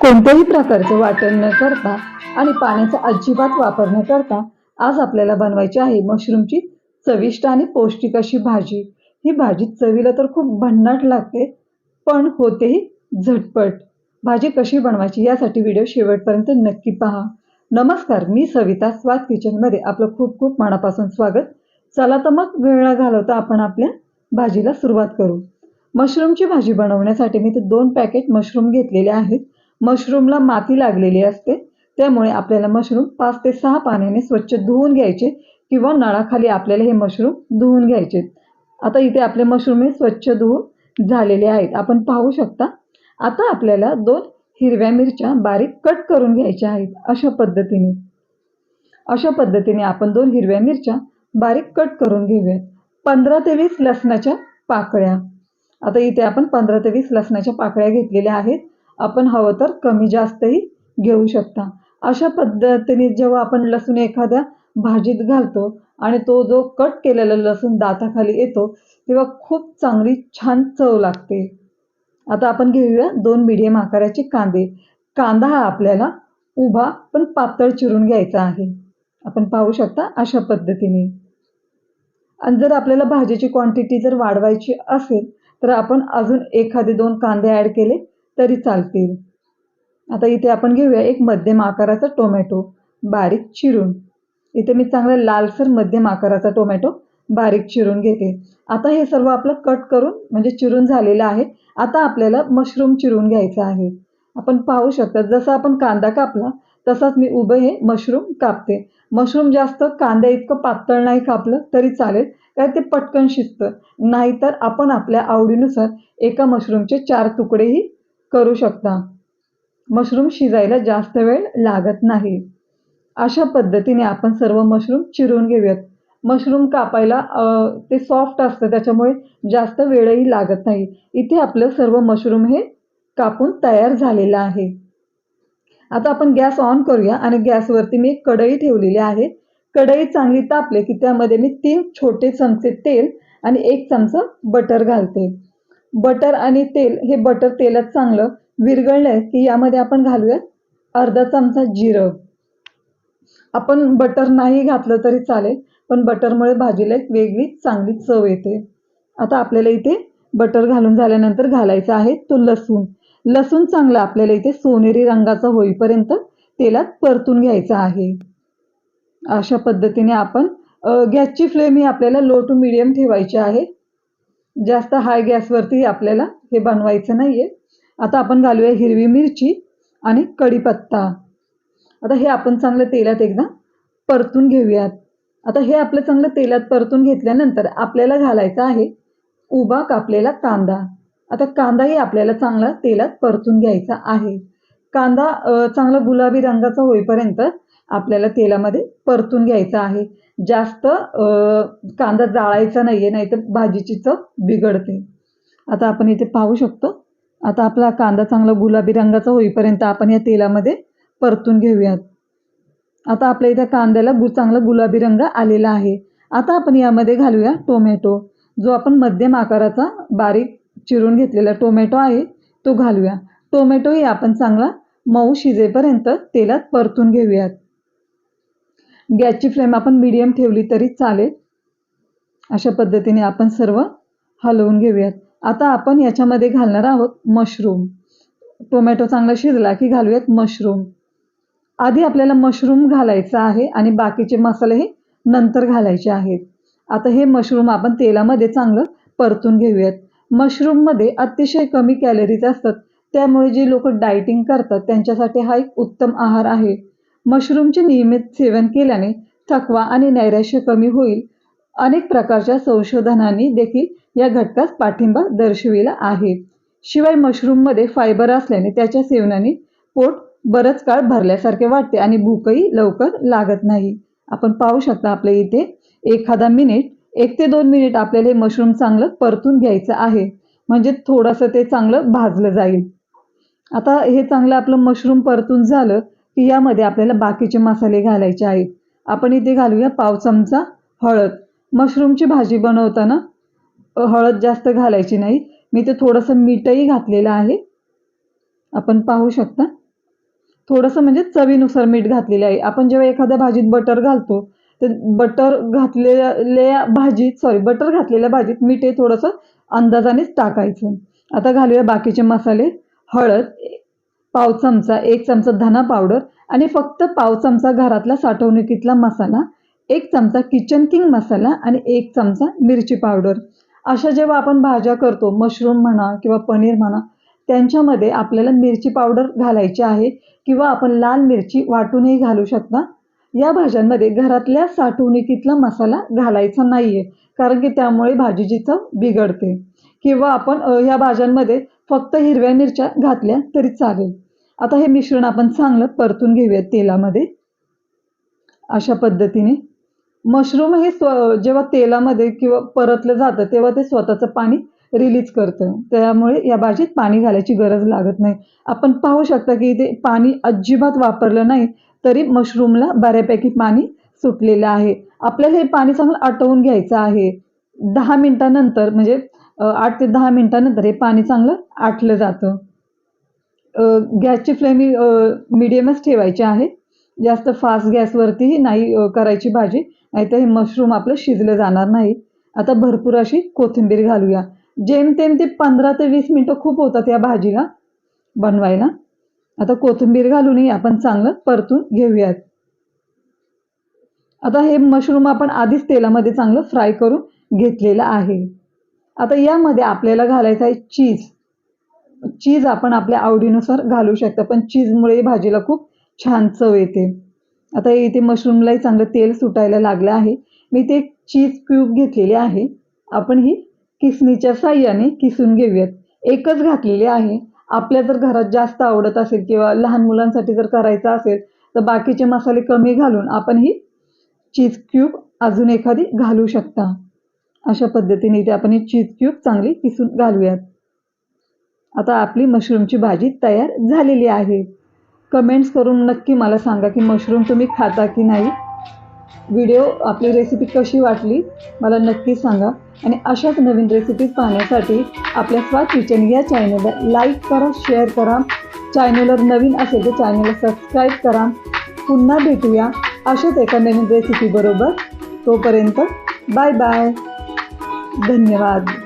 कोणत्याही प्रकारचं वाटण न करता आणि पाण्याचा अजिबात वापर न करता आज आपल्याला बनवायची आहे मशरूमची चविष्ट आणि पौष्टिक अशी भाजी. ही भाजी चवीला तर खूप भन्नाट लागते पण होतेही झटपट. भाजी कशी बनवायची यासाठी व्हिडिओ शेवटपर्यंत नक्की पहा. नमस्कार मी सविता स्वाद किचनमध्ये आपलं खूप खूप मनापासून स्वागत. चला तर मग वेळ घालवता आपण आपल्या भाजीला सुरुवात करू. मशरूमची भाजी बनवण्यासाठी मी ते दोन पॅकेट मशरूम घेतलेले आहेत. मशरूमला माती लागलेली असते. त्यामुळे आपल्याला मशरूम पाच ते सहा पाण्याने स्वच्छ धुवून घ्यायचे किंवा नळाखाली आपल्याला हे मशरूम धुवून घ्यायचे. आता इथे आपले मशरूम हे स्वच्छ धुवून झालेले आहेत. आपण पाहू शकता. आता आपल्याला दोन हिरव्या मिरच्या बारीक कट करून घ्यायच्या आहेत अशा पद्धतीने. अशा पद्धतीने आपण दोन हिरव्या मिरच्या बारीक कट करून घेऊयात. पंधरा ते वीस लसणाच्या पाकळ्या. आता इथे आपण पंधरा ते वीस लसणाच्या पाकळ्या घेतलेल्या आहेत. आपण हवं तर कमी जास्तही घेऊ शकता. अशा पद्धतीने जेव्हा आपण लसूण एखाद्या भाजीत घालतो आणि तो जो कट केलेला लसूण दाताखाली येतो तेव्हा खूप चांगली छान चव लागते. आता आपण घेऊया दोन मिडियम आकाराचे कांदे. कांदा हा आपल्याला उभा पण पातळ चिरून घ्यायचा आहे. आपण पाहू शकता अशा पद्धतीने. आणि जर आपल्याला भाजीची क्वांटिटी जर वाढवायची असेल तर आपण अजून एखादे दोन कांदे ॲड केले तरी चालतील. आता इथे आपण घेऊया एक मध्यम आकाराचा टोमॅटो बारीक चिरून. इथे मी चांगला लालसर मध्यम आकाराचा टोमॅटो बारीक चिरून घेते. आता हे सर्व आपलं कट करून म्हणजे चिरून झालेलं आहे. आता आपल्याला मशरूम चिरून घ्यायचं आहे. आपण पाहू शकता जसं आपण कांदा कापला तसाच मी उभं हे मशरूम कापते. मशरूम जास्त कांद्या इतकं पातळ नाही कापलं तरी चालेल कारण ते पटकन शिजतं. नाहीतर आपण आपल्या आवडीनुसार एका मशरूमचे चार तुकडेही करू शकता. मशरूम शिजायला जास्त वेळ लागत नाही. अशा पद्धतीने आपण सर्व मशरूम चिरून घेऊयात. मशरूम कापायला ते सॉफ्ट असतं त्याच्यामुळे जास्त वेळही लागत नाही. इथे आपलं सर्व मशरूम हे कापून तयार झालेलं आहे. आता आपण गॅस ऑन करूया आणि गॅसवरती मी एक कढई ठेवलेली आहे. कढई चांगली तापले की त्यामध्ये मी तीन छोटे चमचे तेल आणि एक चमचा बटर घालते. बटर आणि तेल हे बटर तेलात चांगलं विरघळलं की यामध्ये आपण घालूया अर्धा चमचा जिरं. आपण बटर नाही घातलं तरी चालेल पण बटरमुळे भाजीला एक वेगळी चांगली चव येते. आता आपल्याला इथे बटर घालून झाल्यानंतर घालायचा आहे तो लसूण. लसूण चांगला आपल्याला इथे सोनेरी रंगाचा होईपर्यंत तेलात परतून घ्यायचा आहे. अशा पद्धतीने आपण गॅसची फ्लेम ही आपल्याला लो टू मिडियम ठेवायची आहे. जास्त हाय गॅसवरती आपल्याला हे बनवायचं नाही आहे आता आपण घालूया हिरवी मिरची आणि कढीपत्ता. आता हे आपण चांगलं तेलात एकदा परतून घेऊयात. आता हे आपलं चांगलं तेलात परतून घेतल्यानंतर आपल्याला घालायचा आहे उभा कापलेला कांदा. आता कांदाही आपल्याला चांगला तेलात परतून घ्यायचा आहे. कांदा चांगला गुलाबी रंगाचा होईपर्यंत आपल्याला तेलामध्ये परतून घ्यायचा आहे. जास्त कांदा जाळायचा नाही आहे नाहीतर भाजीची चव बिघडते. आता आपण इथे पाहू शकतो. आता आपला कांदा चांगला गुलाबी रंगाचा होईपर्यंत आपण या तेलामध्ये परतून घेऊयात. आता आपल्या इथे कांद्याला गु चांगला गुलाबी रंग आलेला आहे. आता आपण यामध्ये घालूया टोमॅटो. जो आपण मध्यम आकाराचा बारीक चिरून घेतलेला टोमॅटो आहे तो घालूया. टोमॅटोही आपण चांगला मऊ शिजेपर्यंत तेलात परतून घेऊयात. गॅसची फ्लेम आपण मिडियम ठेवली तरी चालेल. अशा पद्धतीने आपण सर्व हलवून घेऊयात. आता आपण याच्यामध्ये घालणार आहोत मशरूम टोमॅटो चांगला शिजला की घालूयात मशरूम आधी आपल्याला मशरूम घालायचं आहे आणि बाकीचे मसाले हे नंतर घालायचे आहेत. आता हे मशरूम आपण तेलामध्ये चांगलं परतून घेऊयात. मशरूममध्ये अतिशय कमी कॅलरीज असतात. त्यामुळे जे लोक डायटिंग करतात त्यांच्यासाठी हा एक उत्तम आहार आहे. मशरूमचे नियमित सेवन केल्याने थकवा आणि नैराश्य कमी होईल. अनेक प्रकारच्या संशोधनांनी देखील या घटकास पाठिंबा दर्शविला आहे. शिवाय मशरूममध्ये फायबर असल्याने त्याच्या सेवनाने पोट बरंच काळ भरल्यासारखे वाटते आणि भूकही लवकर लागत नाही. आपण पाहू शकता आपल्या इथे एखादा मिनिट एक ते दोन मिनिट आपल्याला हे मशरूम चांगलं परतून घ्यायचं आहे. म्हणजे थोडंसं ते चांगलं भाजलं जाईल. आता हे चांगलं आपलं मशरूम परतून झालं यामध्ये आपल्याला बाकीचे मसाले घालायचे आहेत. आपण इथे घालूया पाव चमचा हळद. मशरूमची भाजी बनवताना हळद जास्त घालायची नाही. मी ते थोडंसं मीठही घातलेलं आहे. आपण पाहू शकता. थोडंसं म्हणजे चवीनुसार मीठ घातलेलं आहे. आपण जेव्हा एखाद्या भाजीत बटर घालतो तर बटर घातलेल्या भाजीत सॉरी बटर घातलेल्या भाजीत मीठ हे थोडंसं अंदाजानेच टाकायचं. आता घालूया बाकीचे मसाले. हळद पाव चमचा एक चमचा धना पावडर आणि फक्त पाव चमचा घरातला साठवणुकीतला मसाला एक चमचा किचन किंग मसाला आणि एक चमचा मिरची पावडर अशा जेव्हा आपण भाज्या करतो मशरूम म्हणा किंवा पनीर म्हणा त्यांच्यामध्ये आपल्याला मिरची पावडर घालायची आहे किंवा आपण लाल मिरची वाटूनही घालू शकता. या भाज्यांमध्ये घरातल्या साठवणुकीतला मसाला घालायचा नाही आहे कारण की त्यामुळे भाजीची चव बिघडते. किंवा आपण ह्या भाज्यांमध्ये फक्त हिरव्या मिरच्या घातल्या तरी चालेल. आता हे मिश्रण आपण चांगलं परतून घेऊयात तेलामध्ये. अशा पद्धतीने. मशरूम हे स्व जेव्हा तेलामध्ये किंवा परतलं जातं तेव्हा ते स्वतःचं पाणी रिलीज करतं. त्यामुळे या भाजीत पाणी घालायची गरज लागत नाही. आपण पाहू शकता की ते पाणी अजिबात वापरलं नाही तरी मशरूमला बऱ्यापैकी पाणी सुटलेलं आहे. आपल्याला हे पाणी चांगलं आटवून घ्यायचं आहे. दहा मिनटानंतर म्हणजे आठ ते दहा मिनटानंतर हे पाणी चांगलं आटलं जातं. गॅसची फ्लेम ही मिडियमच ठेवायची आहे. जास्त फास्ट गॅसवरतीही नाही करायची भाजी नाहीतर हे मशरूम आपलं शिजलं जाणार नाही. आता भरपूर अशी कोथिंबीर घालूया. जेमतेम ते पंधरा ते वीस मिनटं खूप होतात या भाजीला बनवायला. आता कोथिंबीर घालूनही आपण चांगलं परतून घेऊयात. आता हे मशरूम आपण आधीच तेलामध्ये चांगलं फ्राय करून घेतलेलं आहे. आता यामध्ये आपल्याला घालायचं आहे चीज. चीज आपण आपल्या आवडीनुसार घालू शकतो पण चीजमुळे भाजीला खूप छान चव येते. आता इथे मशरूमलाही चांगलं तेल सुटायला लागलं आहे. मी ते चीज क्यूब घेतलेले आहे. आपण ही किसणीच्या साह्याने किसून घेऊयात. एकच घातलेली आहे. आपल्या जर घरात जास्त आवडत असेल किंवा लहान मुलांसाठी जर करायचं असेल तर बाकीचे मसाले कमी घालून आपण ही चीज क्यूब अजून एखादी घालू शकता. अशा पद्धतीने इथे आपण ही चीज क्यूब चांगली किसून घालूयात. आता आपली मशरूमची भाजी तयार झालेली आहे. कमेंट्स करून नक्की मला सांगा की मशरूम तुम्ही खाता की नाही. व्हिडिओ आपली रेसिपी कशी वाटली मला नक्की सांगा. आणि अशाच नवीन रेसिपीज पाहण्यासाठी आपल्या स्वाद किचन या चॅनलला लाईक करा शेअर करा. चॅनलवर नवीन असेल तर चॅनलला सबस्क्राईब करा. पुन्हा भेटूया अशाच एका नवीन रेसिपीबरोबर तोपर्यंत बाय बाय धन्यवाद.